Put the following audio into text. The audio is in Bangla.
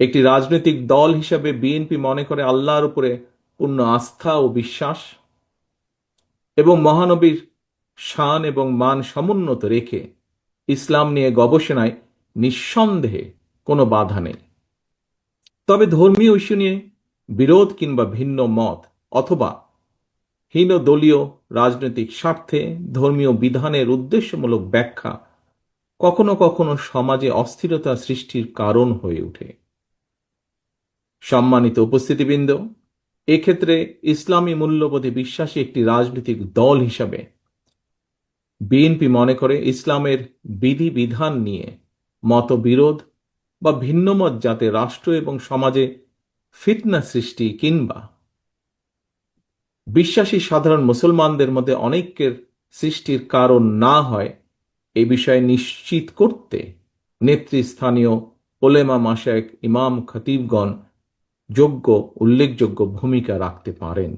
একটি রাজনৈতিক দল হিসাবে বিএনপি মনে করে আল্লাহর উপরে পূর্ণ আস্থা ও বিশ্বাস এবং মহানবীর শান এবং মান সমুন্নত রেখে ইসলাম নিয়ে গবেষণায় নিঃসন্দেহে কোনো বাধা নেই। তবে ধর্মীয় ইস্যু নিয়ে বিরোধ কিংবা ভিন্ন মত অথবা হীন দলীয় রাজনৈতিক স্বার্থে ধর্মীয় বিধানের উদ্দেশ্যমূলক ব্যাখ্যা কখনো কখনো সমাজে অস্থিরতা সৃষ্টির কারণ হয়ে ওঠে। সম্মানিত উপস্থিতিবৃন্দ, এক্ষেত্রে ইসলামী মূল্যবোধে বিশ্বাসী একটি রাজনৈতিক দল হিসাবে বিএনপি মনে করে ইসলামের বিধিবিধান নিয়ে মতবিরোধ বা ভিন্নমত যাতে রাষ্ট্র এবং সমাজে ফিতনা সৃষ্টি কিংবা বিশ্বাসী সাধারণ মুসলমানদের মধ্যে অনেকের সৃষ্টির কারণ না হয়, এ বিষয়ে নিশ্চিত করতে নেতৃস্থানীয় ওলেমা মাসায়েক ইমাম খতিবগণ যোগ্য উল্লেখযোগ্য ভূমিকা রাখতে পারেন।